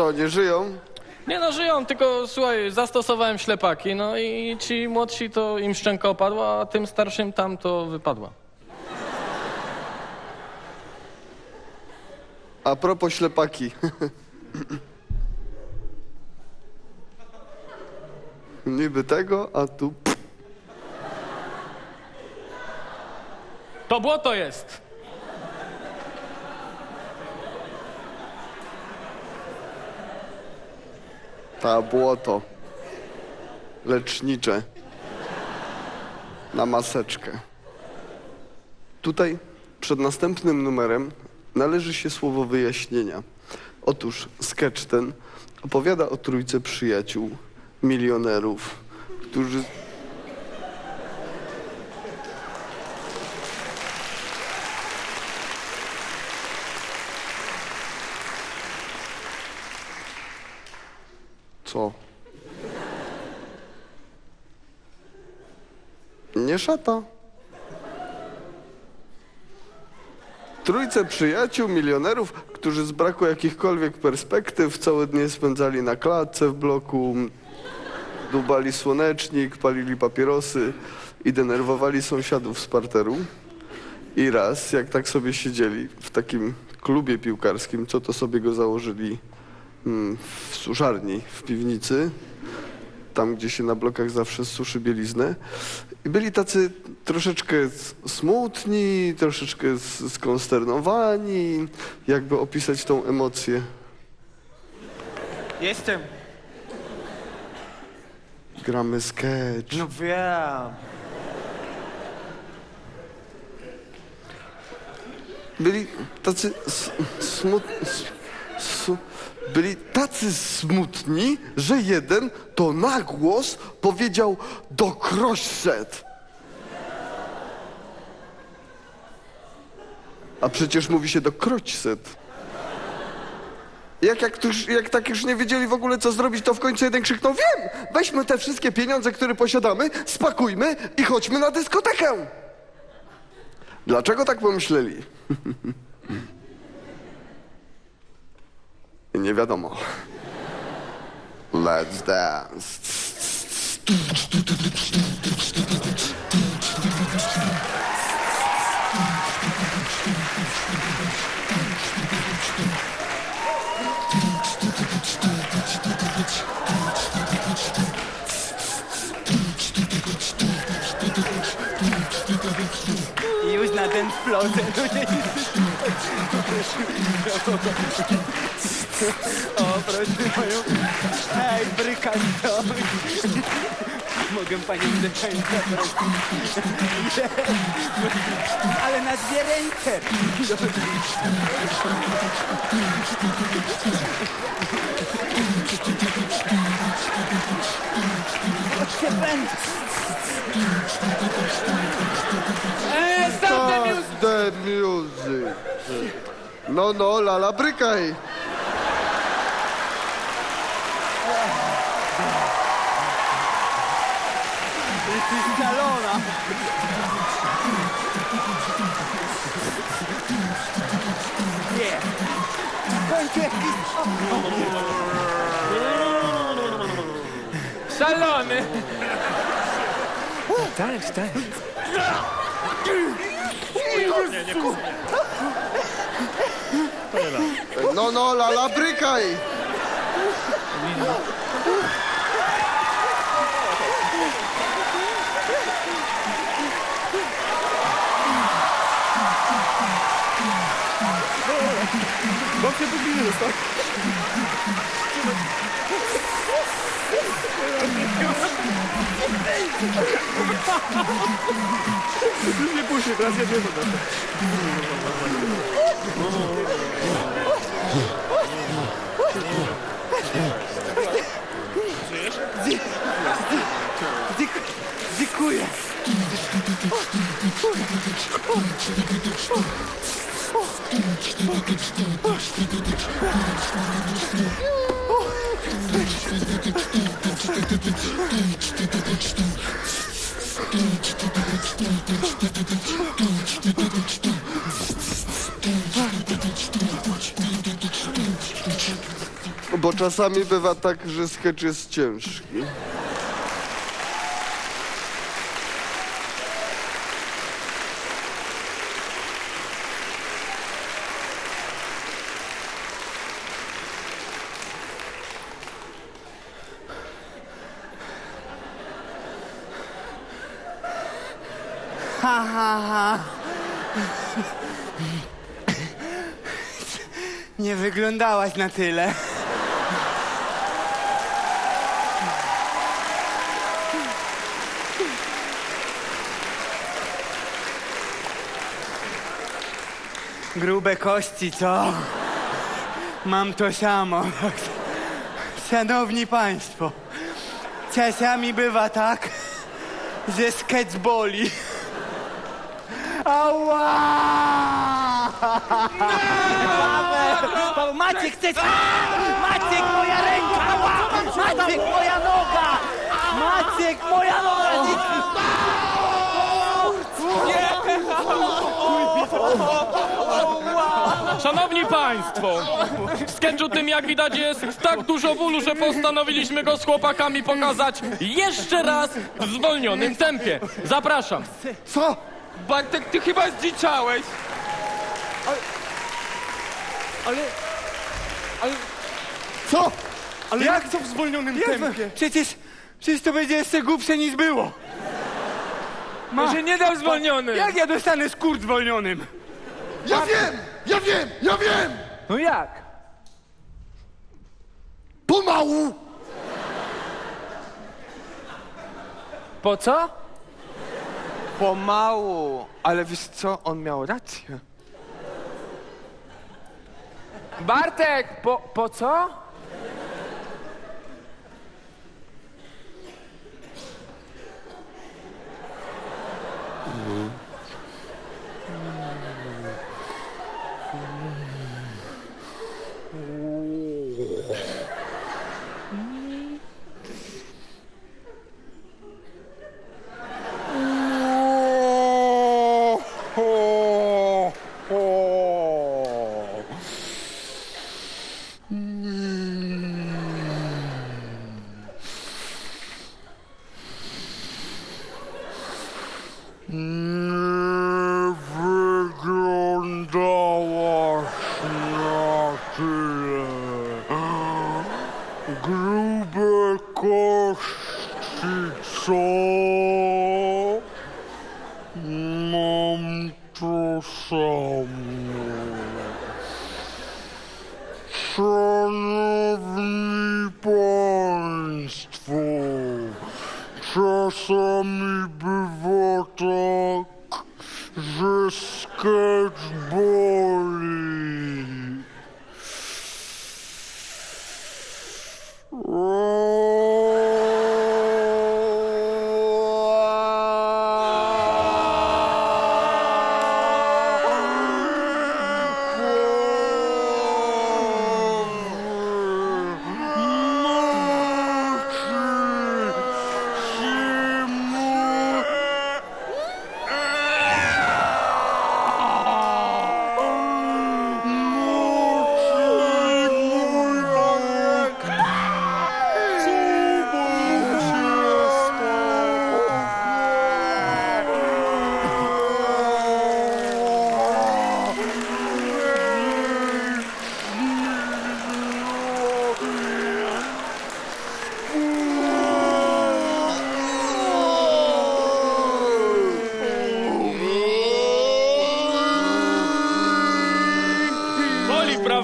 Co, nie żyją? Nie no, żyją, tylko słuchaj, zastosowałem ślepaki, no i ci młodsi to im szczęka opadła, a tym starszym tam to wypadła. A propos ślepaki. Niby tego, a tu... To błoto jest! Ta błoto. Lecznicze. Na maseczkę. Tutaj przed następnym numerem należy się słowo wyjaśnienia. Otóż sketch ten opowiada o trójce przyjaciół, milionerów, którzy Co? Nie szata. Trójce przyjaciół, milionerów, którzy z braku jakichkolwiek perspektyw całe dnie spędzali na klatce w bloku, dubali słonecznik, palili papierosy i denerwowali sąsiadów z parteru. I raz, jak tak sobie siedzieli w takim klubie piłkarskim, co to sobie go założyli mm, w suszarni, w piwnicy, tam gdzie się na blokach zawsze suszy bieliznę. I byli tacy troszeczkę smutni, troszeczkę skonsternowani, jakby opisać tą emocję. Jestem. Gramy sketch. No wiem. Byli tacy s- smut... s- s- byli tacy smutni, że jeden to na głos powiedział do krośset. A przecież mówi się do kroćset. Jak, jak, jak tak już nie wiedzieli w ogóle co zrobić, to w końcu jeden krzyknął, wiem, weźmy te wszystkie pieniądze, które posiadamy, spakujmy i chodźmy na dyskotekę. Dlaczego tak pomyśleli? Nie wiadomo. Let's dance. Już na ten flotę. O, proszę moją. Ej, brykanto. Mogę panią prosić. Ale na dwie ręce. Stop the music! Stop the music. No, no, lala, brykaj. Jesteś zalona. Nie. Все поклеилось, так? Мне пушек, разве нет этого? Дикуя! Дикуя! Bo czasami bywa tak, że sketch jest ciężki. Ha, ha. Nie wyglądałaś na tyle. Grube kości, co? Mam to samo. Szanowni Państwo, czasami bywa tak, że sketch boli. Ała! Paweł, Paweł, Maciek, chcesz... Maciek, moja ręka! Ała! Maciek, moja noga! Maciek, moja noga! Szanowni Państwo, w sketchu tym jak widać jest tak dużo bólu, że postanowiliśmy go z chłopakami pokazać jeszcze raz w zwolnionym tempie. Zapraszam. Co? Bartek, ty chyba zdziczałeś. Ale... Ale... Co? Ale jak to w zwolnionym tempie? Przecież, przecież to będzie jeszcze głupsze niż było. Ma. Że nie dał zwolniony. Jak ja dostanę skór zwolnionym? Ja wiem! Ja wiem! Ja wiem! No jak? Pomału! Po co? Pomału. Ale wiesz co, on miał rację. Bartek, po, po co? Nie wyglądałaś na tyle. Grube kości, co? Że sketch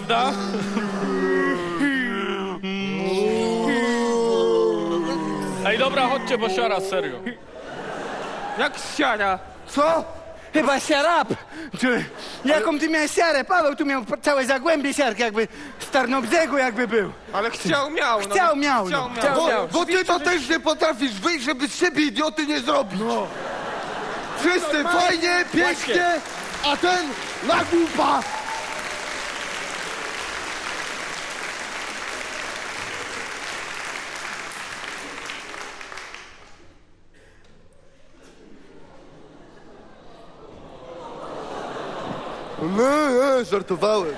prawda? Ej, dobra, chodźcie, bo siara, serio. Jak siara? Co? Chyba siarap. Czy, jaką ty miałeś siarę? Paweł tu miał całe zagłębie siarki, jakby z Tarnobrzegu jakby był. Ale chciał, miał. No. Chciał, miał, Chciał, no. miał. Bo, miał. bo ty to też nie potrafisz wyjść, żeby z siebie idioty nie zrobić. No. Wszyscy fajnie, pięknie, a ten na głupa. Nie, nie, żartowałem.